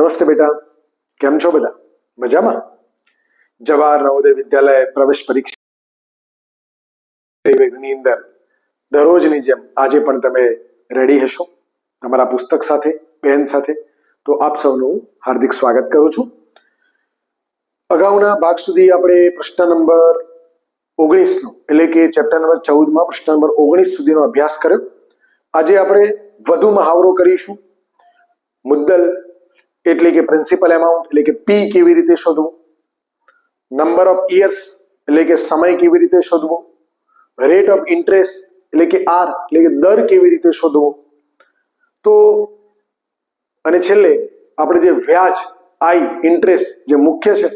નમસ્તે બેટા, કેમ છો બધા? મજામાં? જવાહર નવોદય વિદ્યાલય પ્રવેશ પરીક્ષાની અંદર દરરોજની જેમ આજે પણ તમે રેડી હશો તમારા પુસ્તક સાથે પેન સાથે. તો આપ સૌનું હાર્દિક સ્વાગત કરું છું. અગાઉના ભાગ સુધી આપણે પ્રશ્ન નંબર ઓગણીસનો, એટલે કે ચેપ્ટર નંબર ચૌદમાં પ્રશ્ન નંબર ઓગણીસ સુધીનો અભ્યાસ કર્યો. આજે આપણે વધુ મહાવરો કરીશું. મુદ્દલ એટલે કે પ્રિન્સિપલ એમાઉન્ટ એટલે કે પી કેવી રીતે શોધવું? નંબર ઓફ ઇયર્સ એટલે કે સમય કેવી રીતે શોધવો? રેટ ઓફ ઇન્ટરેસ્ટ એટલે કે આર એટલે કે દર કેવી રીતે શોધવો? તો, અને છેલ્લે આપણે જે વ્યાજ આઈ ઇન્ટરેસ્ટ જે મુખ્ય છે,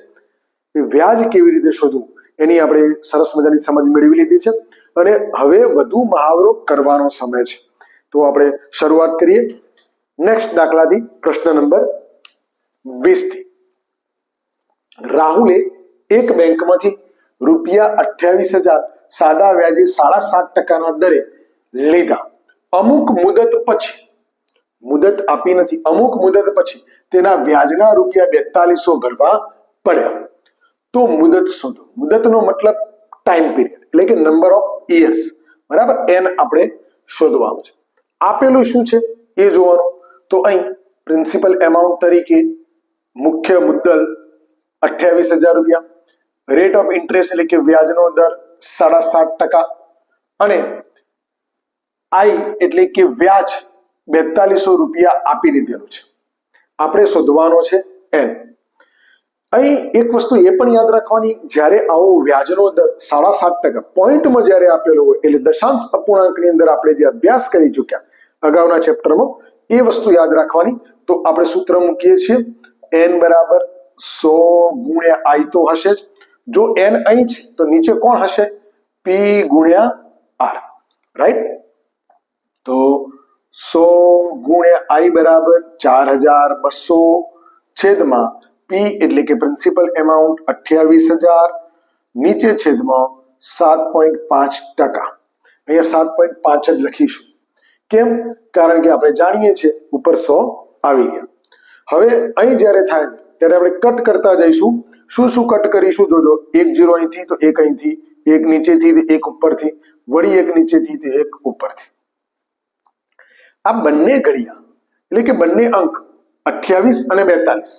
એ વ્યાજ કેવી રીતે શોધવું? એની આપણે સરસ મજાની સમજ મેળવી લીધી છે. અને હવે વધુ મહાવરો કરવાનો સમય છે. તો આપણે શરૂઆત કરીએ. નેક્સ્ટ દાખલાથી પ્રશ્ન નંબર વીસથી રાહુલે એક બેંકમાંથી રૂપિયા અઠ્યાવીસ હજાર સાદા વ્યાજે સાડા સાત ટકાના દરે લીધા. અમુક મુદત પછી, મુદત આપી નથી, અમુક મુદત પછી તેના વ્યાજના રૂપિયા બેતાલીસો ભરવા પડ્યા. તો મુદત શોધો. મુદતનો મતલબ ટાઈમ પીરિયડ એટલે કે નંબર ઓફ ઇયર્સ બરાબર? એન આપણે શોધવાનું છે. આપેલું શું છે? એ જોવાનું. તો અહીં પ્રિન્સિપલ એમાઉન્ટ તરીકે મુખ્ય મુદ્દલ અઠ્યાવીસ હજાર રૂપિયા. રેટ ઓફ ઇન્ટરેસ્ટ એટલે કે વ્યાજનો દર સાડા સાત ટકા. અને આઈ એટલે કે વ્યાજ બેતાલીસો રૂપિયા આપી દીધેલું છે. આપણે શોધવાનો છે એન. અહીં એક વસ્તુ એ પણ યાદ રાખવાની, જ્યારે આવો વ્યાજનો દર સાડા સાત ટકા પોઈન્ટમાં જ્યારે આપેલો હોય, એટલે દશાંશ અપૂર્ણાંકની અંદર આપણે જે અભ્યાસ કરી ચૂક્યા, અગાઉના ચેપ્ટરમાં એ વસ્તુ યાદ રાખવાની. તો આપણે સૂત્ર મૂકીએ છીએ એન બરાબર સો ગુણ્યા આઈ તો હશે જ જો એન અહીં છે તો નીચે કોણ હશે પી ગુણ્યા આર રાઈટ તો સો ગુણ્યા આઈ બરાબર ચાર હજાર બસો છેદમાં પી એટલે કે પ્રિન્સિપલ એમાઉન્ટ અઠ્યાવીસ હજાર નીચે છેદમાં સાત પોઈન્ટ પાંચ ટકા અહીંયા સાત પોઈન્ટ પાંચ જ લખીશું કેમ કારણ કે આપણે જાણીએ છીએ ઉપર સો આવી ગયા હવે અહીં જ્યારે થાય ત્યારે આપણે કટ કરતા જઈશું. શું શું કટ કરીશું જોજો? એક જીરો અહીંથી તો એક અહીંથી, એક નીચેથી એક ઉપરથી, વળી એક નીચેથી તે એક ઉપરથી. આ બંને ઘડિયા, એટલે કે બંને અંક, અઠ્યાવીસ અને બેતાલીસ.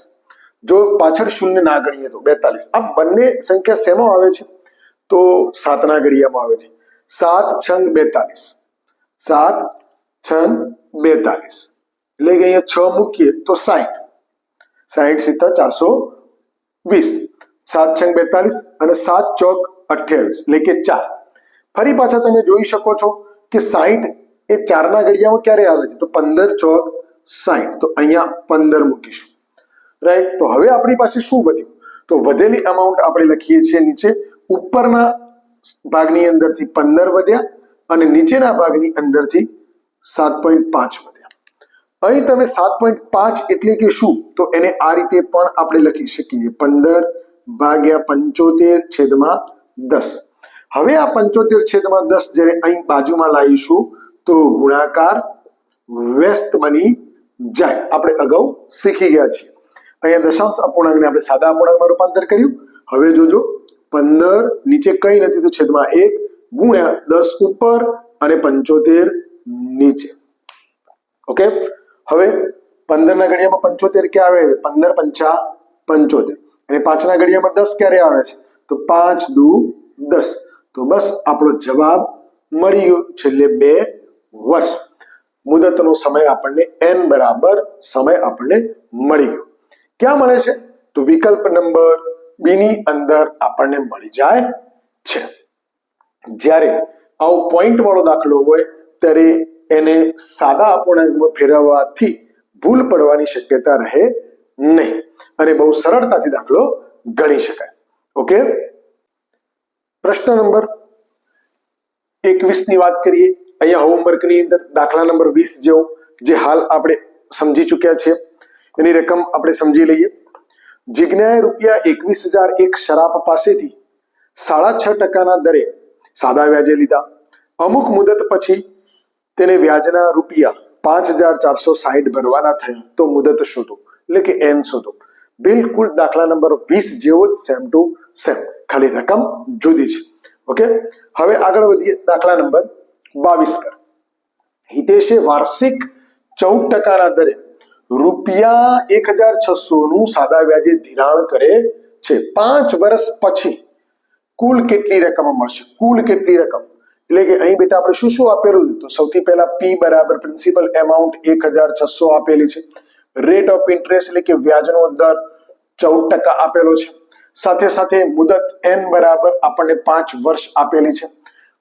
જો પાછળ શૂન્ય ના ગણીએ તો બેતાલીસ. આ બંને સંખ્યા શેમાં આવે છે? તો સાતના ઘડિયામાં આવે છે. સાત છંગ બેતાલીસ. સાત છંગ બેતાલીસ. એટલે કે અહીંયા છ મૂકીએ તો સાઠ સાહીઠ સિત્તેર ચારસો વીસ. સાત છંગ બેતાલીસ અને સાત ચોક અઠ્યાવીસ. એટલે કે ચાર. ફરી પાછા તમે જોઈ શકો છો કે સાઠ એ ચારના ઘડિયામાં ક્યારે આવે છે? તો પંદર ચોક સાહીઠ તો અહીંયા પંદર મૂકીશું. રાઈટ તો હવે આપણી પાસે શું વધ્યું? તો વધેલી અમાઉન્ટ આપણે લખીએ છીએ નીચે. ઉપરના ભાગની અંદરથી પંદર વધ્યા અને નીચેના ભાગની અંદરથી સાત પોઈન્ટ પાંચ વધ્યા. અહીં તમે સાત પોઈન્ટ પાંચ એટલે કે શું? તો એને આ રીતે પણ આપણે લખી શકીએ. પંદર ભાગ્યા પંચોતેર છેદમાં દસ. હવે આ પંચોતેર છેદમાં દસ જ્યારે અહીં બાજુમાં લાવીશું, તો ગુણાકાર વ્યસ્ત બની જાય. આપણે અગાઉ શીખી ગયા છીએ. અહીંયા દશાંશ અપૂર્ણાંકને આપણે સાદા અપૂર્ણાંકમાં રૂપાંતર કર્યું. હવે જોજો, પંદર નીચે કઈ નથી, તો છેદમાં એક ગુણ્યા દસ ઉપર અને પંચોતેર નીચે. ઓકે? હવે પંદર ના ઘડિયામાં પંચોતેર ક્યાં આવે? પંદર, પંચા, પંચોતેર. અને પાંચના ઘડિયામાં દસ ક્યારે આવે છે? તો પાંચ, દુ, દસ. તો બસ આપણો જવાબ મળી ગયો છેલ્લે બે વર્ષ. મુદતનો સમય આપણને એન બરાબર સમય આપણને મળી ગયો. ક્યાં મળે છે? તો વિકલ્પ નંબર બી ની અંદર આપણને મળી જાય છે. જ્યારે આવો પોઈન્ટ વાળો દાખલો હોય, ત્યારે એને સાદા અપૂર્ણાંકમાં ફેરવવાથી ભૂલ પડવાની શક્યતા રહે નહીં અને બહુ સરળતાથી દાખલો ગણી શકાય. ઓકે? પ્રશ્ન નંબર એકવીસની વાત કરીએ. અહીંયા હોમવર્કની અંદર દાખલા નંબર વીસ જેવો, જે હાલ આપણે સમજી ચૂક્યા છીએ. એની રકમ આપણે સમજી લઈએ. જિજ્ઞાએ રૂપિયા એકવીસ હજાર એક શરાપ પાસેથી સાડા છ ટકાના દરે સાદા વ્યાજે લીધા. અમુક મુદત પછી તેને વ્યાજના રૂપિયા પાંચ હજાર ચારસો સાહીઠ ભરવાના થયા, તો મુદત શોધો, એટલે કે એમ શોધો. બિલકુલ દાખલા નંબર વીસ જેવો જ સેમ ટુ સેમ ખાલી રકમ જુદી છે. ઓકે હવે આગળ વધીએ દાખલા નંબર બાવીસ પર. હિતેશે વાર્ષિક ચૌદ ટકાના દરે રૂપિયા એક હજાર છસો નું સાદા વ્યાજે ધિરાણ કરે છે. પાંચ વર્ષ પછી કુલ કેટલી રકમ મળશે? કુલ કેટલી રકમ? એટલે કે અહીં બેટા આપણે શું શું આપેલું તો સૌથી પહેલા પી બરાબર પ્રિન્સિપલ એમાઉન્ટ એક હજાર છસો આપેલી છે. રેટ ઓફ ઇન્ટરેસ્ટ એટલે કે વ્યાજનો દર ચૌદ ટકા આપેલો છે. સાથે સાથે મુદત એન બરાબર આપણને પાંચ વર્ષ આપેલી છે.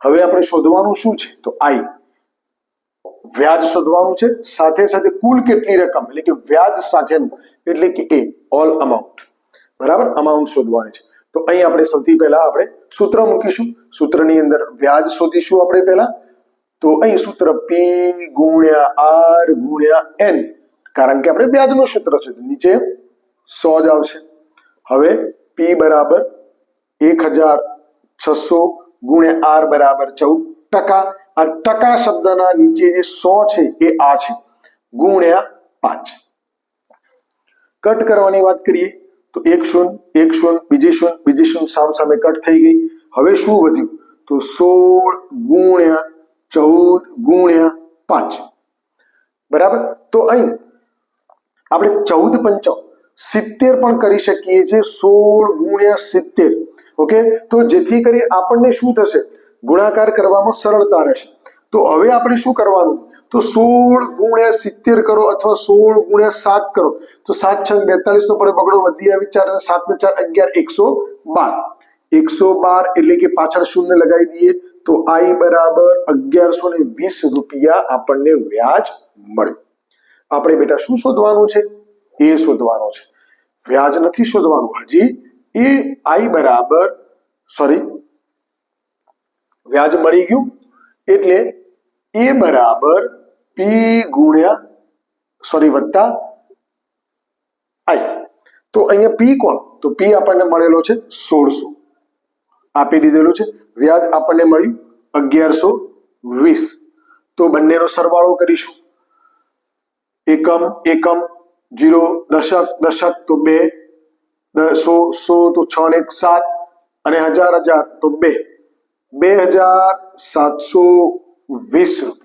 હવે આપણે શોધવાનું શું છે? તો આઈ વ્યાજ શોધવાનું છે. સાથે સાથે કુલ કેટલી રકમ? એટલે કે વ્યાજ સાથેનું. એટલે કે એ ઓલ અમાઉન્ટ બરાબર? અમાઉન્ટ શોધવાની છે. તો અહીં આપણે સૌથી પહેલા આપણે સૂત્ર મૂકીશું. સૂત્રની અંદર વ્યાજ શોધીશું આપણે પહેલા. તો અહીં સૂત્ર પી ગુણ્યા આર ગુણ્યા એન કારણ કે આપણે વ્યાજનું સૂત્ર છે નીચે સો જ આવશે. હવે પી બરાબર એક હજાર છસો ગુણ્યા આર બરાબર ચૌદ ટકા. આ ટકા શબ્દના નીચે જે સો છે એ આ છે. ગુણ્યા પાંચ. કટ કરવાની વાત કરીએ. તો એક શૂન એક શૂન બીજી શૂન બીજી શૂન સામ સામે કટ થઈ ગઈ. હવે શું વધ્યું? તો સોળ ગુણ્યા ચૌદ ગુણ્યા પાંચ. બરાબર? તો અહીં આપણે ચૌદ પંચ સિત્તેર પણ કરી શકીએ છીએ, સોળ ગુણ્યા સિત્તેર. ઓકે? તો જેથી કરી આપણને શું થશે? ગુણાકાર કરવામાં સરળતા રહેશે. તો હવે આપણે શું કરવાનું? તો સોળ ગુણ્યા સિત્તેર કરો અથવા સોળ ગુણ્યા સાત કરો. તો સાત છ બેતાલીસ નો પડે બગડો વધી આવી ચાર સાત ને ચાર અગિયાર, એકસો બાર. એકસો બાર એટલે કે પાછળ શૂન્ય લગાવી દઈએ તો આઈ બરાબર અગિયારસો ને વીસ રૂપિયા આપણને વ્યાજ મળે. આપણે બેટા શું શોધવાનું છે? એ શોધવાનું છે. વ્યાજ નથી શોધવાનું હજી. એ આઈ બરાબર સોરી વ્યાજ મળી ગયું. એટલે એ બરાબર પી ગુણ્યા સોરી વત્તા આઈ તો અહીંયા પી કોણ? તો પી આપણને મળેલો છે સોળસો. આપી દીધેલું છે. વ્યાજ આપણને મળ્યું અગિયારસો વીસ. તો બંનેનો સરવાળો કરીશું. એકમ એકમ, જીરો, દશક દશક, તો બે. સો સો, તો છ ને એક સાત. અને હજાર હજાર, તો બે. બે હજાર સાતસો વીસ રૂપિયા.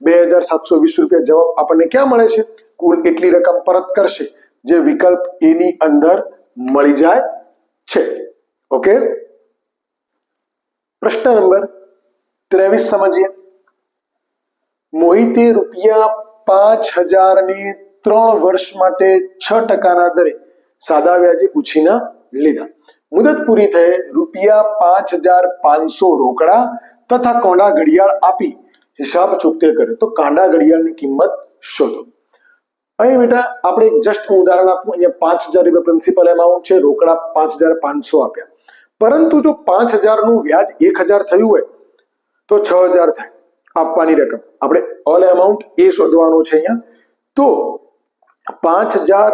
બે હજાર સાતસો વીસ રૂપિયા જવાબ આપણને ક્યાં મળે છે? કુલ એટલી રકમ પરત કરશે? જે વિકલ્પ એની અંદર મળી જાય છે. ઓકે? પ્રશ્ન નંબર ત્રેવીસ સમજીએ. મોહિતે રૂપિયા પાંચ હજાર ને ત્રણ વર્ષ માટે છ ટકાના દરે સાદા વ્યાજે ઉછીના લીધા. મુદત પૂરી થઈ રૂપિયા પાંચ હજાર પાંચસો રોકડા તથા કોંડા ઘડિયાળ આપી હિસાબ ચૂકતે કર્યો તો કાંડા ઘડિયાળની કિંમત શોધો. અહીં બેટા આપણે જસ્ટ હું ઉદાહરણ આપું. અહીંયા પાંચ હજાર રૂપિયા પ્રિન્સિપલ એમાઉન્ટ છે. રોકડા પાંચ હજાર પાંચસો આપ્યા. પરંતુ જો પાંચ હજારનું વ્યાજ એક હજાર થયું હોય, તો છ હજાર થાય આપવાની રકમ. આપણે ઓલ એમાઉન્ટ એ શોધવાનું છે અહીંયા. તો પાંચ હજાર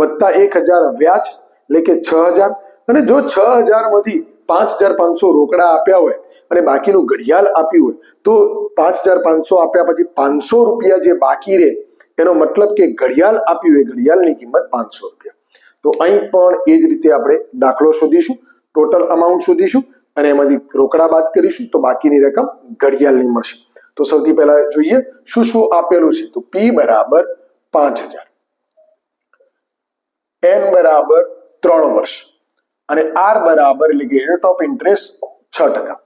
વત્તા એક હજાર વ્યાજ એટલે કે છ હજાર. અને જો છ હજારમાંથી પાંચ હજાર પાંચસો રોકડા આપ્યા હોય અને બાકીનું ઘડિયાળ આપ્યું હોય, તો પાંચ હજાર પાંચસો આપ્યા પછી પાંચસો રૂપિયા જે બાકી રહે, એનો મતલબ કે ઘડિયાળ આપ્યું હોય ઘડિયાળની કિંમત પાંચસો રૂપિયા. તો અહીં પણ એ જ રીતે આપણે દાખલો શોધીશું ટોટલ અમાઉન્ટ શોધીશું અને એમાંથી રોકડા બાદ કરીશું, તો બાકીની રકમ ઘડિયાળની મળશે. તો સૌથી પહેલા જોઈએ, શું શું આપેલું છે? તો પી બરાબર પાંચ હજાર. એન બરાબર ત્રણ વર્ષ. અને આર બરાબર એટલે કે રેટ ઓફ ઇન્ટરેસ્ટ છ ટકા.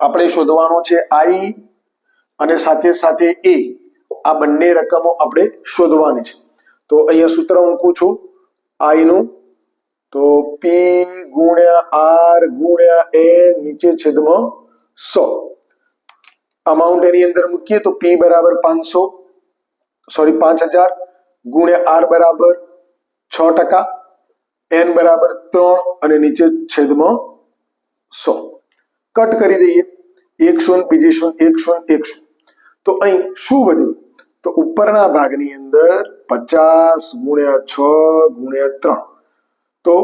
આપણે શોધવાનો છે આઈ અને સાથે સાથે એ. આ બંને રકમો આપણે શોધવાની છે. તો અહીંયા સૂત્ર મૂકું છું. આઈ નું. તો પી ગુણ્યા આર ગુણ્યા એ નીચે છેદમાં સો. અમાઉન્ટ એની અંદર મૂકીએ તો પી બરાબર પાંચસો. સોરી પાંચ હજાર. ગુણ્યા આર બરાબર છ ટકા. એન બરાબર ત્રણ અને નીચે છેદમાં સો. કટ કરી દઈએ. એક શૂન્ય, બીજી શૂન્ય, એક શૂન્ય એક શૂન્ય. તો અહીં શું વધ્યું? તો ઉપરના ભાગની અંદર પચાસ ગુણ્યા છ ગુણ્યા ત્રણ. તો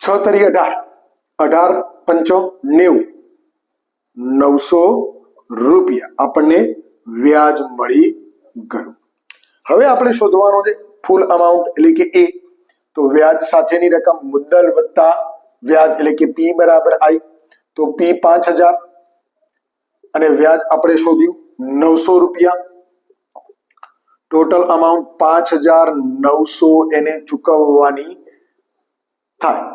છ તરી અઢાર. અઢાર પંચો નેવું. નવસો રૂપિયા આપણને વ્યાજ મળી ગયું. હવે આપણે શોધવાનો છે ફૂલ અમાઉન્ટ એટલે કે એ તો વ્યાજ સાથેની રકમ મુદ્દલ વત્તા વ્યાજ એટલે કે પી બરાબર આઈ તો પી પાંચ હજાર અને વ્યાજ આપણે શોધ્યું નવસો રૂપિયા. ટોટલ અમાઉન્ટ પાંચ હજાર નવસો એને ચૂકવવાની થાય.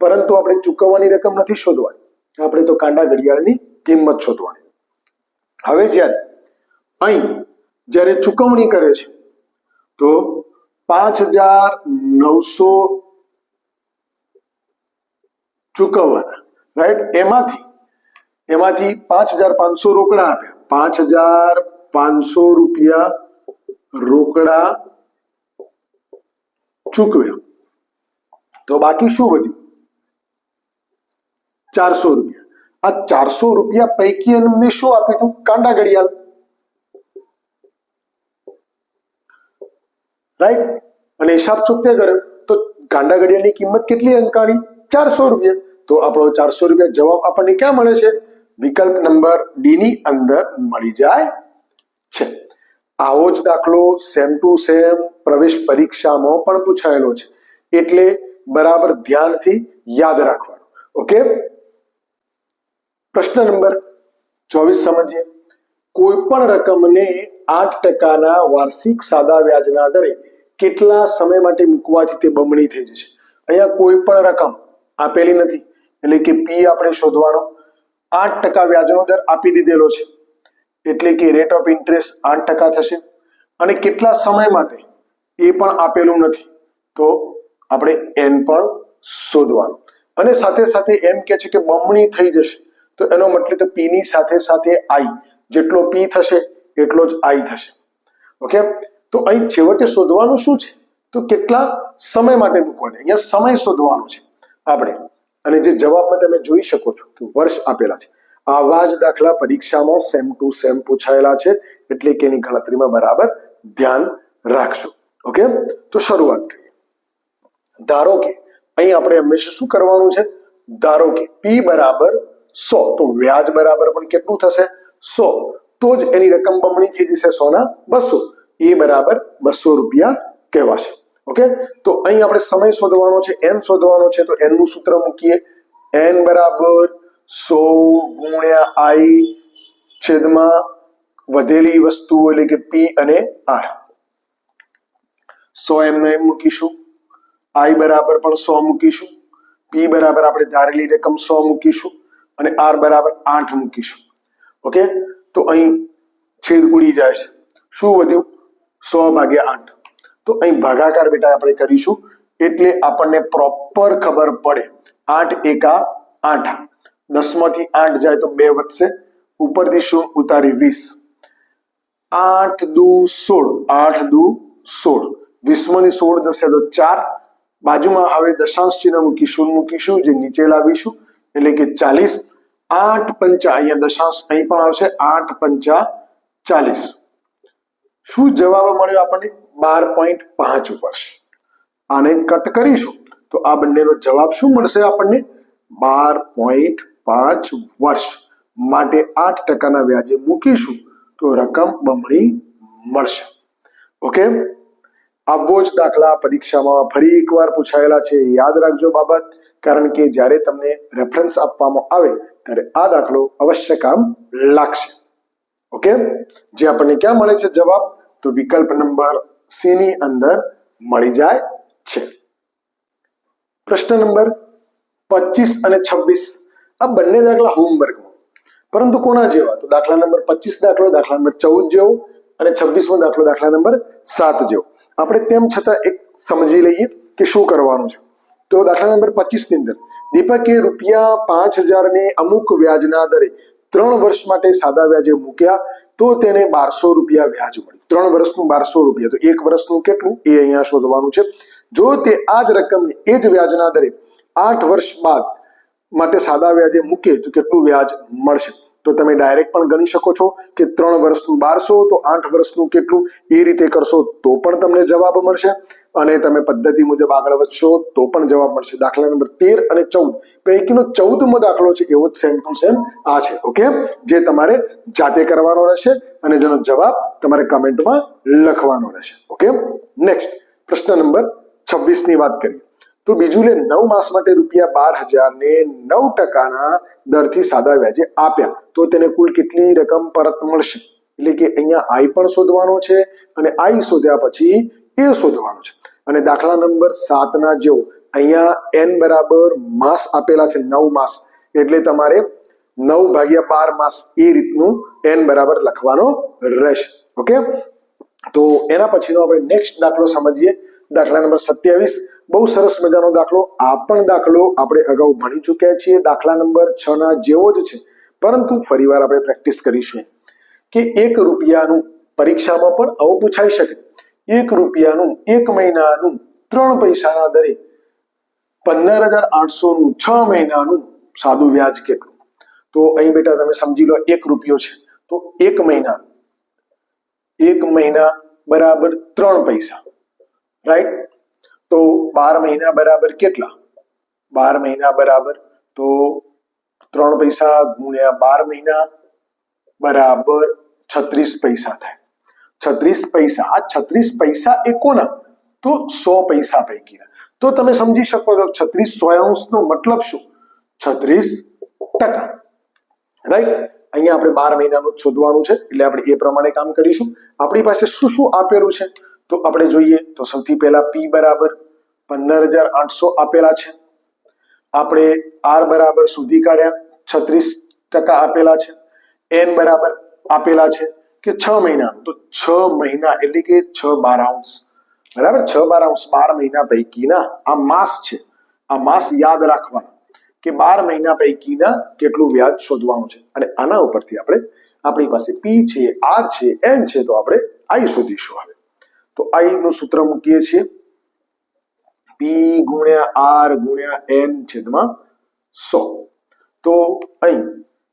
પરંતુ આપણે ચૂકવવાની રકમ નથી શોધવાની. આપણે તો કાંડા ઘડિયાળની કિંમત શોધવાની. હવે જ્યારે અહીં જ્યારે ચૂકવણી કરે છે, તો પાંચ હજાર નવસો ચૂકવવાના. રાઈટ એમાંથી એમાંથી પાંચ હજાર પાંચસો રોકડા આપ્યા. પાંચ હજાર પાંચસો રૂપિયા રોકડા ચૂકવ્યા. તો બાકી શું વધ્યું? ચારસો રૂપિયા. આ ચારસો રૂપિયા પૈકી એમને શું આપ્યું હતું? કાંડા ઘડિયાળ. રાઈટ અને હિસાબ ચૂકતે કર્યો. તો કાંડા ઘડિયાળની કિંમત કેટલી અંકાણી? ચારસો રૂપિયા. તો આપણો ચારસો રૂપિયા જવાબ આપણને ક્યાં મળે છે? વિકલ્પ નંબર ડી ની અંદર મળી જાય છે. આવો જ દાખલો સેમ ટુ સેમ પ્રવેશ પરીક્ષામાં પણ પૂછાયેલો છે. એટલે બરાબર ધ્યાનથી યાદ રાખવાનું. ઓકે? પ્રશ્ન નંબર ચોવીસ સમજીએ. કોઈ પણ રકમને આઠ ટકાના વાર્ષિક સાદા વ્યાજના દરે કેટલા સમય માટે મૂકવાથી તે બમણી થઈ જશે? અહીંયા કોઈ પણ રકમ આપેલી નથી. એટલે કે પી આપણે શોધવાનો. આઠ ટકા વ્યાજનો દર આપી દીધેલો છે. એટલે કે રેટ ઓફ ઇન્ટરેસ્ટ આઠ ટકા થશે. અને કેટલા સમય માટે? એ પણ આપેલું નથી. તો આપણે એન પણ શોધવાનું. અને સાથે સાથે એમ કે છે કે બમણી થઈ જશે. તો એનો મતલબ તો પી ની સાથે સાથે આઈ જેટલો પી થશે, એટલો જ આઈ થશે. ઓકે તો અહીં છેવટે શોધવાનું શું છે? તો કેટલા સમય માટે મૂકવાને અહીંયા સમય શોધવાનો છે. આપણે અને જે જવાબમાં તમે જોઈ શકો છો કે વર્ષ આપેલા છે. આવા જ દાખલા પરીક્ષામાં સેમ ટુ સેમ પૂછાયેલા છે, એટલે કે એની ગણતરીમાં બરાબર ધ્યાન રાખજો. ઓકે તો શરૂઆત કરીએ. ધારો કે અહીં આપણે હંમેશા શું કરવાનું છે? ધારો કે પી બરાબર સો, તો વ્યાજ બરાબર પણ કેટલું થશે? સો. તો જ એની રકમ બમણી થઈ જશે સોના બસો. એ બરાબર બસો રૂપિયા કહેવાશે. ઓકે તો અહીં આપણે સમય શોધવાનો છે એન શોધવાનો છે, તો એનનું સૂત્ર મૂકીએ. એન બરાબર સો ગુણ્યા આઈ છેદમાં વધેલી વસ્તુઓ એટલે કે પી અને આર સો એમને એમ મૂકીશું. આઈ બરાબર પણ સો મૂકીશું. પી બરાબર આપણે ધારેલી રકમ સો મૂકીશું અને આર બરાબર આઠ મૂકીશું. ઓકે તો અહીં છેદ ઉડી જાય છે. શું વધ્યું? સો ભાગ્યા આઠ. તો અહીં ભાગાકાર બેટા આપણે કરીશું. એટલે આપણને પ્રોપર ખબર પડે. આઠ એકા આઠ. દસમાંથી આઠ જાય તો બે વધશે. ઉપરથી શું? ઉતારી વીસ. આઠ દુ સોળ. આઠ દુ સોળ. વીસમાંથી સોળ જશે તો ચાર. બાજુમાં હવે દશાંશ ચિહ્ન મૂકીશું. મૂકીશું? જે નીચે લાવીશું. એટલે કે ચાલીસ. આઠ પંચા, અહીંયા દશાંશ અહીં પણ આવશે. આઠ પંચા ચાલીસ. શું જવાબ મળ્યો આપણને? બાર પોઈન્ટ પાંચ વર્ષ આને કટ કરીશું તો આ બંનેનો જવાબ શું મળશે આપણને? બાર પોઈન્ટ પાંચ વર્ષ માટે આઠ ટકાના વ્યાજે મૂકીશું તો રકમ બમણી મળશે. ઓકે? આવો જ દાખલા પરીક્ષામાં ફરી એકવાર પૂછાયેલા છે. યાદ રાખજો બાબત, કારણ કે જ્યારે તમને રેફરન્સ આપવામાં આવે ત્યારે આ દાખલો અવશ્ય કામ લાગશે. ઓકે? જે આપણને ક્યાં મળે છે જવાબ? તો વિકલ્પ નંબર સી ની અંદર મળી જાય છે. પ્રશ્ન નંબર પચીસ અને છવ્વીસ. આ બંને દાખલા હોમવર્કમાં. પરંતુ કોના જેવા? તો દાખલા નંબર પચીસ દાખલો, દાખલા નંબર ચૌદ જેવો અને છવ્વીસમો દાખલો, દાખલા નંબર સાત જેવો. આપણે તેમ છતાં એક સમજી લઈએ કે શું કરવાનું છે. તો દાખલા નંબર પચીસની અંદર, દીપકે રૂપિયા પાંચ હજારને અમુક વ્યાજના દરે ત્રણ વર્ષ માટે સાદા વ્યાજે મૂક્યા તો તેને બારસો રૂપિયા વ્યાજ મળ્યું. ત્રણ વર્ષનું બારસો રૂપિયા. તો એક વર્ષનું કેટલું? એ અહીંયા શોધવાનું છે. જો તે આ જ રકમને એ જ વ્યાજના દરે આઠ વર્ષ બાદ માટે સાદા વ્યાજે મૂકે તો કેટલું વ્યાજ મળશે? તો તમે ડાયરેક્ટ પણ ગણી શકો છો કે ત્રણ વર્ષનું બારસો તો આઠ વર્ષનું કેટલું? એ રીતે કરશો તો પણ તમને જવાબ મળશે. અને તમે પદ્ધતિ મુજબ આગળ વધશો તો પણ જવાબ મળશે. દાખલા નંબર તેર અને ચૌદ. પૈકીનો ચૌદમો દાખલો છે, એવો જ સેમ ટુ સેમ આ છે. ઓકે? જે તમારે જાતે કરવાનો રહેશે અને જેનો જવાબ તમારે કમેન્ટમાં લખવાનો રહેશે. ઓકે? નેક્સ્ટ પ્રશ્ન નંબર છવ્વીસની વાત કરીએ. તો બીજું લે નવ માસ માટે રૂપિયા બાર હજાર ને નવ ટકાના દરથી સાદા વ્યાજે આપ્યા. તો તેને કુલ કેટલી રકમ પરત મળશે? એટલે કે અહીંયા આઈ પણ શોધવાનો છે અને આઈ શોધ્યા પછી એ શોધવાનો છે. અને દાખલા નંબર સાતના જેવો અહીંયા એન બરાબર માસ આપેલા છે, નવ માસ. એટલે તમારે નવ ભાગ્યા બાર માસ એ રીતનું એન બરાબર લખવાનો રહેશે. ઓકે? તો એના પછીનો આપણે નેક્સ્ટ દાખલો સમજીએ. દાખલા નંબર સત્યાવીસ. બહુ સરસ મજાનો દાખલો. આ પણ દાખલો આપણે અગાઉ ભણી ચૂક્યા છીએ. દાખલા નંબર છ ના જેવો જ છે. પરંતુ ફરીવાર આપણે પ્રેક્ટિસ કરીશું કે એક રૂપિયાનું પરીક્ષામાં પણ આવું પૂછાઈ શકે. એક રૂપિયાનું, એક મહિનાનું, ત્રણ પૈસાના દરે પંદર હજાર આઠસો નું છ મહિનાનું સાદું વ્યાજ કેટલું? તો અહીં બેટા તમે સમજી લો, એક રૂપિયો છે. તો એક મહિના એક મહિના બરાબર ત્રણ પૈસા રાઈટ તો બાર મહિના બરાબર કેટલા? બાર મહિના બરાબર, તો ત્રણ પૈસા ગુણ્યા બાર મહિના બરાબર છત્રીસ પૈસા થાય. છત્રીસ પૈસા. આ છત્રીસ પૈસા એ કોના? તો સો પૈસા પૈકીના. તો તમે સમજી શકો છો છત્રીસ સોયાંશનો મતલબ શું? છત્રીસ ટકા. રાઈટ અહીંયા આપણે બાર મહિનાનું શોધવાનું છે, એટલે આપણે એ પ્રમાણે કામ કરીશું. આપણી પાસે શું શું આપેલું છે? તો આપણે જોઈએ તો સૌથી પહેલા પી બરાબર પંદર હજાર આઠસો આપેલા છે. આપણે આર બરાબર શોધી કાઢ્યા, છત્રીસ ટકા આપેલા છે. એન બરાબર આપેલા છે. કે છ મહિનાનું તો છ મહિના એટલે કે છ બારાઉન્સ બરાબર? છ બારાઉન્સ બાર મહિના પૈકીના આ માસ છે. આ માસ યાદ રાખવાનું કે બાર મહિના પૈકીના કેટલું વ્યાજ શોધવાનું છે. અને આના ઉપરથી આપણે આપણી પાસે પી છે આર છે એન છે તો આપણે આઈ શોધીશું હવે. તો આઈ નું સૂત્ર મૂકીએ છીએ. પી ગુણ્યા આર ગુણ્યા એન છેદમાં સો. તો અહીં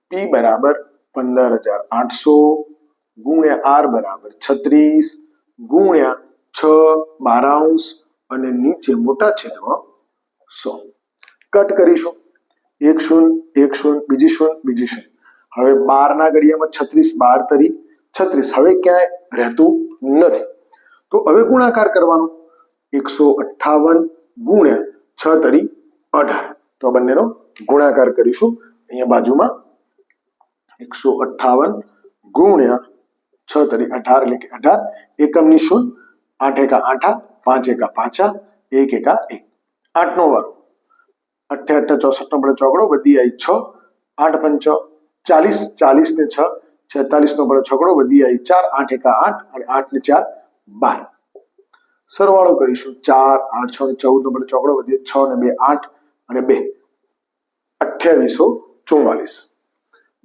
પી બરાબર પંદર હજાર આઠસો ગુણ્યા આર બરાબર છત્રીસ, ગુણ્યા છ બારાંશ અને નીચે મોટા છેદમાં સો. કટ કરીશું. એક શૂન્ય એક શૂન્ય, બીજી શૂન્ય બીજી શૂન્ય. હવે બારના ઘડિયામાં છત્રીસ, બાર તરી છત્રીસ. હવે ક્યાંય રહેતું નથી. તો હવે ગુણાકાર કરવાનો. એકસો અઠ્ઠાવન ગુણ્યા છ તરી અઢાર. તો બંનેનો ગુણાકાર કરીશું. અહીંયા બાજુમાં એકસો અઠ્ઠાવન ગુણ્યા છ તરી અઢાર એટલે કે અઢાર. એકમની શૂન્ય આઠ એકા આઠા, પાંચ એકા પાંચા, એક એકા એક. આઠનો વારો. અઠે અઠે ચોસઠ નો પડે ચોકડો વધી આવી છ. આઠ પંચ ચાલીસ ચાલીસ ને છ. છેતાલીસ નો પડે છકડો વધી આવી ચાર. આઠ એકા આઠ અને આઠ ને ચાર, બાર. સરવાળો કરીશું. ચાર, આઠ, છ ને ચૌદ નો પડે ચોકડો વધી છ ને બે, આઠ અને બે. અઠ્યાવીસો ચુમ્માલીસ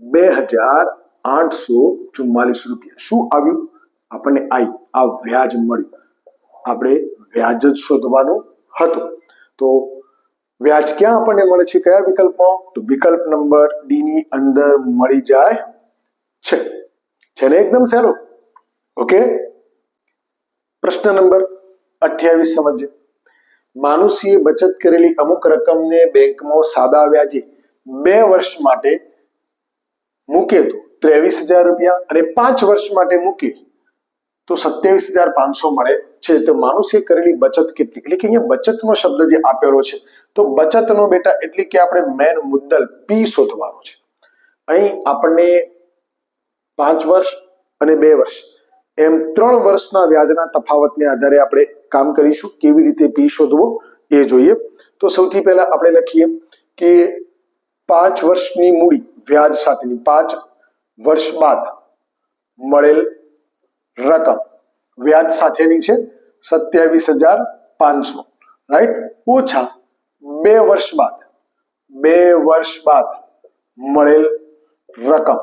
બે હજાર આઠસો ચુમ્માલીસ રૂપિયા. શું આવ્યું? આપણને આઈ, આ વ્યાજ મળ્યું. આપણે વ્યાજ જ શોધવાનું હતું. તો વ્યાજ ક્યાં આપણને મળે છે? કયા વિકલ્પમાં? તો વિકલ્પ નંબર ડી ની અંદર મળી જાય છે. છે ને એકદમ સહેલો? ઓકે? પ્રશ્ન નંબર અઠ્યાવીસ સમજીએ. માનુષીએ બચત કરેલી અમુક રકમને બેંકમાં સાદા વ્યાજે બે વર્ષ માટે મૂકે તો ત્રેવીસ હજાર રૂપિયા અને પાંચ વર્ષ માટે મૂકીએ તો સત્યાવીસ હજાર પાંચસો મળે છે. તો માણસે કરેલી બચત કેટલી? એટલે કે અહીંયા બચતનો શબ્દ જે આપેલો છે, તો બચતનો બેટા એટલે કે આપણે મેન મુદ્દલ પી શોધવાનો છે. અહીં આપણને પાંચ વર્ષ અને બે વર્ષ, એમ ત્રણ વર્ષના વ્યાજના તફાવતને આધારે આપણે કામ કરીશું. કેવી રીતે પી શોધવો એ જોઈએ. તો સૌથી પહેલા આપણે લખીએ કે પાંચ વર્ષની મૂડી વ્યાજ સાથેની પાંચ વર્ષ બાદ મળેલ રકમ. વ્યાજ સાથેની છે સત્યાવીસ હજાર પાંચસો. રાઈટ ઓછા બે વર્ષ બાદ, બે વર્ષ બાદ મળેલ રકમ.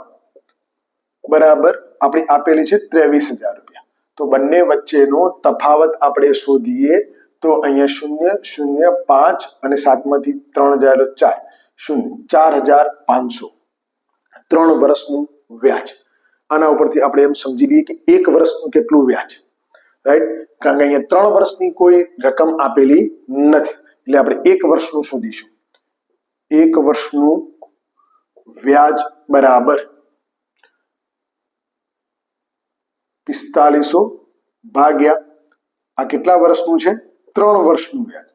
બરાબર? આપણી આપેલી છે ત્રેવીસ હજાર રૂપિયા. તો બંને વચ્ચેનો તફાવત આપણે શોધીએ તો અહીંયા શૂન્ય શૂન્ય, પાંચ અને સાતમાંથી ત્રણ હજાર ચાર, શૂન્ય, ચાર હજાર પાંચસો. ત્રણ વર્ષનું વ્યાજ. આના ઉપરથી આપણે એમ સમજી લઈએ કે એક વર્ષનું કેટલું વ્યાજ. રાઈટ કારણ કે અહીંયા ત્રણ વર્ષની કોઈ રકમ આપેલી નથી. એટલે આપણે એક વર્ષનું શોધીશું. એક વર્ષનું વ્યાજ બરાબર પિસ્તાલીસો ભાગ્યા. આ કેટલા વર્ષનું છે? ત્રણ વર્ષનું વ્યાજ.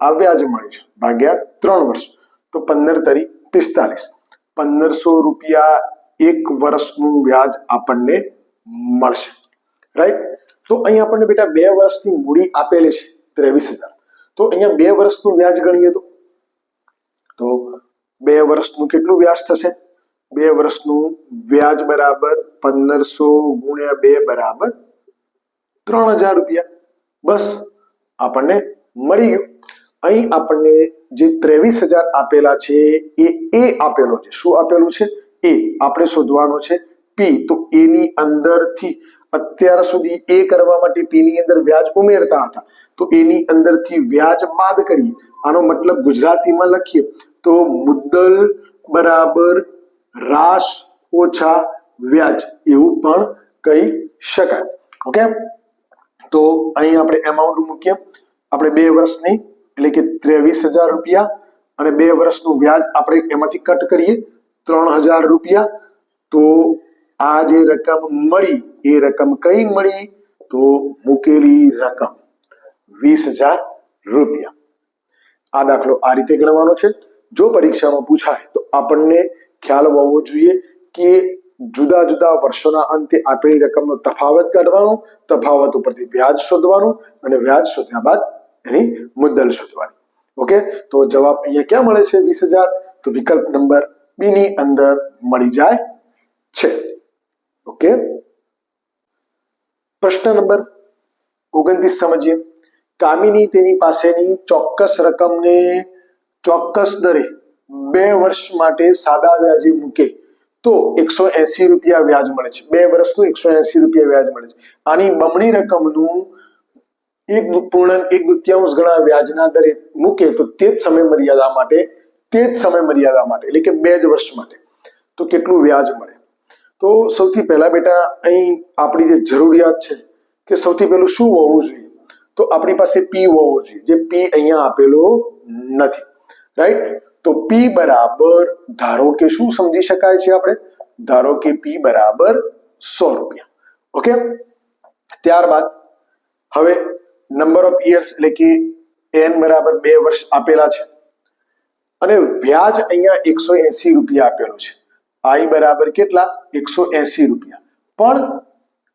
આ વ્યાજ મળ્યું છે. ભાગ્યા ત્રણ વર્ષ. તો પંદર તરી પિસ્તાલીસ. પંદરસો રૂપિયા એક વર્ષનું વ્યાજ આપણને મળશે. રાઈટ તો અહીંયા આપણને બેટા બે વર્ષની મૂડી આપેલી છે, ત્રેવીસ હજાર. તો અહીંયા બે વર્ષનું વ્યાજ ગણીએ તો? તો બે વર્ષનું કેટલું વ્યાજ થશે? બે વર્ષનું વ્યાજ બરાબર પંદરસો ગુણ્યા બે બરાબર ત્રણ હજાર રૂપિયા. બસ આપણને મળી ગયું. અહીં આપણને જે ત્રેવીસ હજાર આપેલા છે, એ એ આપેલો છે. શું આપેલું છે? એ આપણે શોધવાનો છે. પી તો એની અંદરથી અત્યાર સુધી એ કરવા માટે પી ની અંદર વ્યાજ ઉમેરતા હતા. તો એની અંદરથી વ્યાજ બાદ કરીએ આનો મતલબ ગુજરાતીમાં લખીએ તો મુદ્દલ બરાબર રાશ ઓછા વ્યાજ. એવું પણ કહી શકાય. ઓકે? તો અહીં આપણે એમાઉન્ટ મૂકીએ. આપણે બે વર્ષની એટલે કે ત્રેવીસ હજાર રૂપિયા અને બે વર્ષનું વ્યાજ આપણે એમાંથી કટ કરીએ, ત્રણ હજાર રૂપિયા. તો આ જે રકમ મળી, એ રકમ કઈ મળી? તો મૂકેલી રકમ વીસ હજાર રૂપિયા. આ દાખલો આ રીતે ગણવાનો છે. જો પરીક્ષામાં પૂછાય તો આપણને ખ્યાલ હોવો જોઈએ કે જુદા જુદા વર્ષોના અંતે આપેલી રકમનો તફાવત કાઢવાનો, તફાવત ઉપરથી વ્યાજ શોધવાનું અને વ્યાજ શોધ્યા બાદ એની મુદ્દલ શોધવાની. ઓકે તો જવાબ અહીંયા ક્યાં મળે છે? વીસ હજાર. તો વિકલ્પ નંબર બી ની અંદર મળી જાય છે. ઓકે પ્રશ્ન નંબર ઓગણત્રીસ સમજીએ. કામિની તેની પાસેની ચોક્કસ રકમને ચોક્કસ દરે બે વર્ષ માટે સાદા વ્યાજે મૂકે. તો એકસો એસી રૂપિયા વ્યાજ મળે છે. બે વર્ષનું એકસો એસી રૂપિયા વ્યાજ મળે છે. આની બમણી રકમનું એક પૂર્ણાંક એક દૃત્યાંશ ગણા વ્યાજના દરે મૂકે તો તે જ સમય મર્યાદા માટે, તે જ સમય મર્યાદા માટે, એટલે કે બે જ વર્ષ માટે તો કેટલું વ્યાજ મળે? તો સૌથી પહેલા બેટા અહીં આપણી જે જરૂરિયાત છે કે સૌથી પહેલું શું હોવું જોઈએ? તો આપણી પાસે પી હોવો જોઈએ, જે પી અહીંયા આપેલો નથી રાઈટ તો પી બરાબર, ધારો કે શું સમજી શકાય છે આપણે? ધારો કે પી બરાબર સો રૂપિયા ઓકે ત્યારબાદ, હવે નંબર ઓફ યર્સ એટલે કે એન બરાબર બે વર્ષ આપેલા છે. અને વ્યાજ અહીંયા એકસો એસી રૂપિયા આપેલું છે. આઈ બરાબર કેટલા? એકસો એસી રૂપિયા. પણ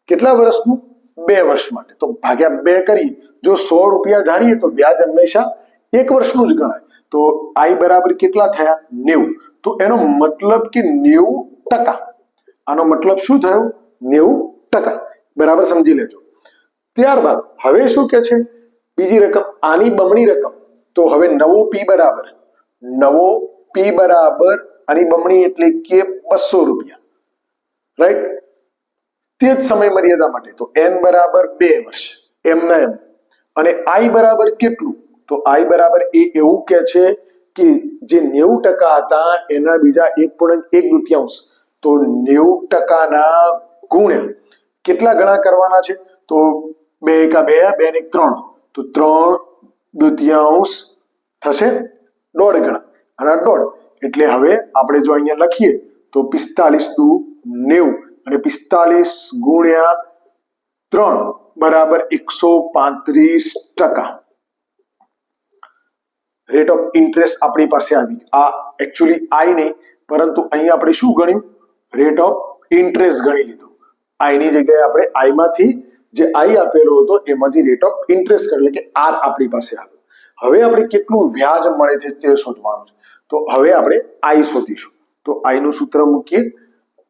કેટલા વર્ષનું? બે વર્ષ માટે. તો ભાગ્યા બે કરી, જો સો રૂપિયા ધારીએ તો વ્યાજ હંમેશા એક વર્ષનું જ ગણાય. તો આઈ બરાબર કેટલા થયા? નેવું. તો એનો મતલબ કે નેવું ટકા. આનો મતલબ શું થયો? નેવું ટકા. બરાબર સમજી લેજો. ત્યારબાદ હવે શું કે છે? બીજી રકમ, આની બમણી રકમ. તો હવે નવો પી બરાબર. નવો પી બરાબર, આની બમણી એટલે કે બસો રૂપિયા. રાઈટ તે જ સમય મર્યાદા માટે. તો એન બરાબર બે વર્ષ. એમના એમ અને આઈ બરાબર કેટલું? તો આઈ બરાબર એ એવું કે છે કે જે નેવું ટકા હતા, એના બીજા એક પૂર્ણાંક એક દૃત્યાંશ. તો નેવું ટકાના ગુણ્યા કેટલા ગણા કરવાના છે? તો બે એકા બે બે ને ત્રણ. તો ત્રણ દ્વિતીયાંશ થશે દોઢ ગણા. અને દોઢ. એટલે હવે આપણે જો અહીંયા લખીએ, તો પિસ્તાલીસ દુ નેવું અને પિસ્તાલીસ ગુણ્યા ત્રણ બરાબર એકસો પાંત્રીસ ટકા. રેટ ઓફ ઇન્ટરેસ્ટ આપણી પાસે આવી આ એકચ્યુઅલી આઈ નહીં, પરંતુ અહીં આપણે શું ગણ્યું? રેટ ઓફ ઇન્ટરેસ્ટ ગણી લીધું. આઈની જગ્યાએ આપણે આઈમાંથી જે આઈ આપેલો હતો, એમાંથી રેટ ઓફ ઇન્ટરેસ્ટ એટલે કે આર આપણી પાસે આવ્યો હવે આપણે કેટલું વ્યાજ મળે છે તે શોધવાનું છે. તો હવે આપણે આઈ શોધીશું. તો આઈ નું સૂત્ર મૂકીએ.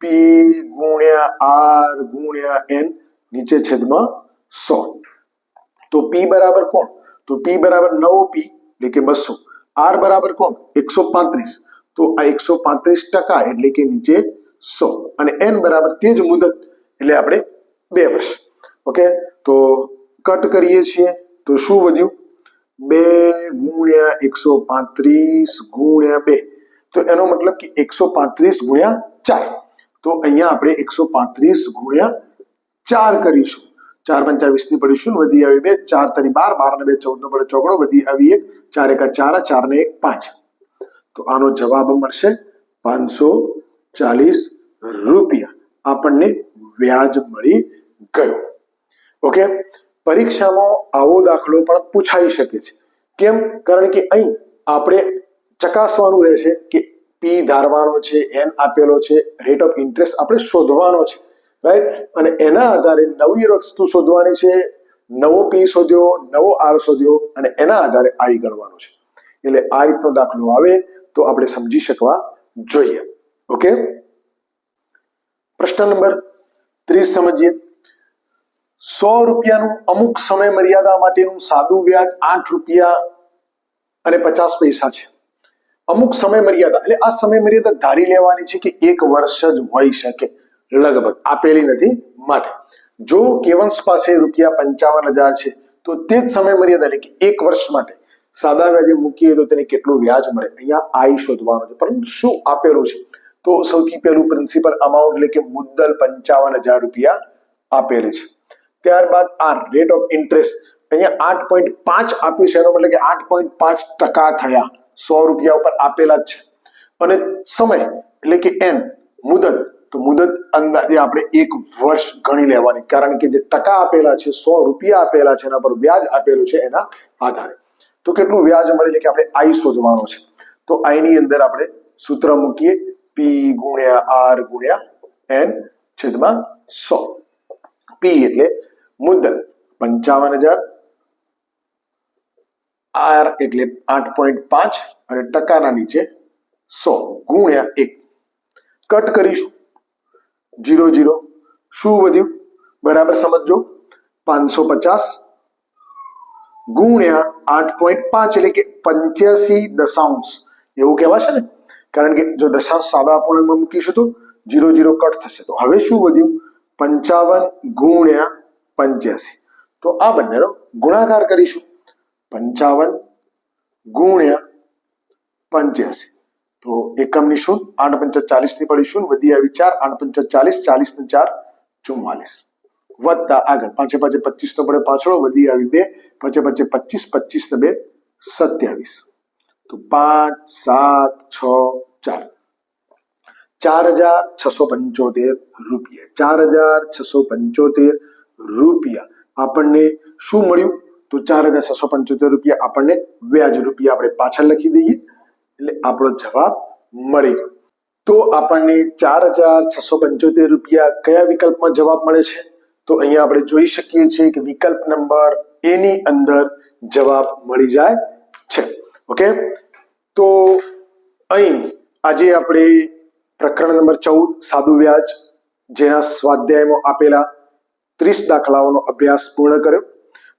પી ગુણ્યા આર ગુણ્યા એન નીચે છેદમાં સો. તો પી બરાબર કોણ? તો પી બરાબર નવો પી એટલે કે બસો. આર બરાબર કોણ? એકસો પાંત્રીસ. તો આ એકસો પાંત્રીસ ટકા, એટલે કે નીચે સો. અને એન બરાબર તે જ મુદત, એટલે આપણે બે વર્ષ. ઓકે તો કટ કરીએ છીએ. તો શું વધ્યું? બે ગુણ્યા એકસો પાંત્રીસ ગુણ્યા બે. તો એનો મતલબ કે એકસો પાંત્રીસ ગુણ્યા ચાર. તો અહીંયા આપણે એકસો પાંત્રીસ ગુણ્યા ચાર કરીશું. ચાર પંચાવીસની પડીશું ને વધી આવી બે, ચાર તરી બાર બાર ને બે ચૌદ નો પડે ચોકડો વધી આવી એક, ચાર એકા ચાર ચાર ને એક પાંચ. તો આનો જવાબ મળશે પાંચસો ચાલીસ રૂપિયા. આપણને વ્યાજ મળી ગયું. ઓકે? પરીક્ષામાં આવો દાખલો પણ પૂછાઈ શકે છે. કેમ? કારણ કે અહીં આપણે ચકાસવાનું રહેશે કે પી ધારવાનો છે એન આપેલો છે રેટ ઓફ ઇન્ટરેસ્ટ આપણે શોધવાનો છે રાઈટ અને એના આધારે નવી વસ્તુ શોધવાની છે, નવો પી શોધ્યો, નવો આર શોધ્યો, અને એના આધારે આઈ ગણવાનો છે. એટલે આ રીતનો દાખલો આવે તો આપણે સમજી શકવા જોઈએ. ઓકે? પ્રશ્ન નંબર ત્રીસ સમજીએ. સો રૂપિયાનું અમુક સમય મર્યાદા માટેનું સાદું વ્યાજ આઠ રૂપિયા અને પચાસ પૈસા છે. અમુક સમય મર્યાદા, એટલે આ સમય મર્યાદા ધારી લેવાની છે કે એક વર્ષ જ હોઈ શકે, લગભગ, આપેલી નથી માટે. જો કેવંશ પાસે રૂપિયા પંચાવન હજાર છે, તો તે જ સમય મર્યાદા, એટલે કે એક વર્ષ માટે. સાદા વ્યાજે મૂકીએ તો તેને કેટલું વ્યાજ મળે? અહીંયા આઈ શોધવાનું છે. પરંતુ શું આપેલું છે? તો સૌથી પહેલું પ્રિન્સિપલ અમાઉન્ટ એટલે કે મુદ્દલ પંચાવન હજાર રૂપિયા આપેલી છે. ત્યારબાદ આ રેટ ઓફ ઇન્ટરેસ્ટ અહીંયા આઠ પોઈન્ટ પાંચ આપ્યું છે. એનો મતલબ કે આઠ પોઈન્ટ પાંચ ટકા થયા. સો રૂપિયા ઉપર આપેલા જ છે. અને સમય એટલે કે એન મુદત. તો મુદત અંદાજે આપણે એક વર્ષ ગણી લેવાની. કારણ કે જે ટકા આપેલા છે, સો રૂપિયા આપેલા છે, એના પર વ્યાજ આપેલું છે એના આધારે. તો કેટલું વ્યાજ મળે એટલે કે આપણે આઈ શોધવાનો છે? તો આઈ ની અંદર આપણે સૂત્ર મૂકીએ. પી ગુણ્યા આર ગુણ્યા એન છેદમાં સો. પી એટલે મુદ્દલ પંચાવન હજાર આર એટલે આઠ પોઈન્ટ પાંચ અને ટકાના નીચે સો ગુણ્યા એક કટ કરીશું જીરો જીરો શું વધ્યું બરાબર સમજો પાંચસો પચાસ ગુણ્યા આઠ પોઈન્ટ પાંચ એટલે કે પંચ્યાસી દશાંશ એવું કહેવાશે ને કારણ કે જો દશાંશ સાદા અપૂર્ણાંકમાં મૂકીશું તો જીરો જીરો કટ થશે તો હવે શું વધ્યું પંચાવન ગુણ્યા પંચ્યાસી. તો આ બંનેનો ગુણાકાર કરીશું. પંચાવન ગુણ્યા પંચ્યાસી. તો એકમની શૂન્ય આઠ પંચો ચાલીસની પડી શૂન્ય, વધી આવી ચાર, આઠ પંચો ચાલીસ ચાલીસ ને ચાર, ચુમ્માલીસ. વધતા આગળ, પાંચે પાંચે પચીસ તો પડે પાછળ, વધી આવી બે, પાંચે પાંચે પચીસ પચીસ ને બે, સત્યાવીસ. તો પાંચ, સાત, છ, ચાર. ચાર હજાર છસો પંચોતેર રૂપિયા. ચાર હજાર છસો પંચોતેર રૂપિયા. આપણને શું મળ્યું? તો ચાર હજાર છસો પંચોતેર રૂપિયા આપણને વ્યાજ રૂપિયા આપણે પાછળ લખી દઈએ. એટલે આપણો જવાબ મળી ગયો. તો આપણને ચાર હજાર છસો પંચોતેર રૂપિયા કયા વિકલ્પમાં જવાબ મળે છે? તો અહીંયા આપણે જોઈ શકીએ છીએ કે વિકલ્પ નંબર એની અંદર જવાબ મળી જાય છે. ઓકે? તો અહીં આજે આપણે પ્રકરણ નંબર ચૌદ, સાદું વ્યાજ, જેના સ્વાધ્યાયમાં આપેલા ત્રીસ દાખલાઓનો અભ્યાસ પૂર્ણ કર્યો,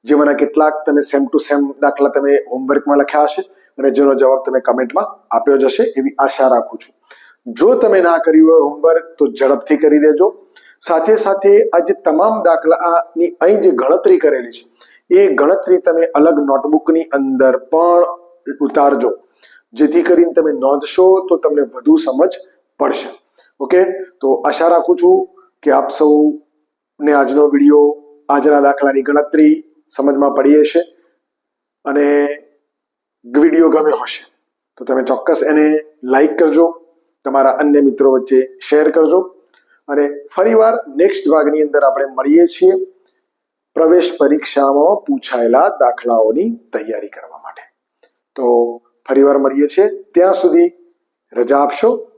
જેમાંના કેટલાક તમે સેમ ટુ સેમ દાખલા તમે હોમવર્કમાં લખ્યા હશે અને જેનો જવાબ તમે કમેન્ટમાં આપ્યો જશે એવી આશા રાખું છું. જો તમે ના કર્યું હોય હોમવર્ક તો ઝડપથી કરી દેજો. સાથે સાથે આ જે તમામ દાખલાની અહીં જે ગણતરી કરેલી છે, એ ગણતરી તમે અલગ નોટબુકની અંદર પણ ઉતારજો. જેથી કરીને તમે નોંધશો તો તમને વધુ સમજ પડશે. ઓકે તો આશા રાખું છું કે આપ સૌને આજનો વીડિયો આજના દાખલાની ગણતરી સમજમાં પડી હશે અને વીડિયો ગમ્યો હશે. તો તમે ચોક્કસ એને લાઈક કરજો, તમારા અન્ય મિત્રો વચ્ચે શેર કરજો અને ફરીવાર નેક્સ્ટ ભાગની અંદર આપણે મળીએ છીએ પ્રવેશ પરીક્ષામાં પૂછાયેલા દાખલાઓની તૈયારી કરવા માટે. તો ફરીવાર મળીએ છીએ. ત્યાં સુધી રજા આપશો.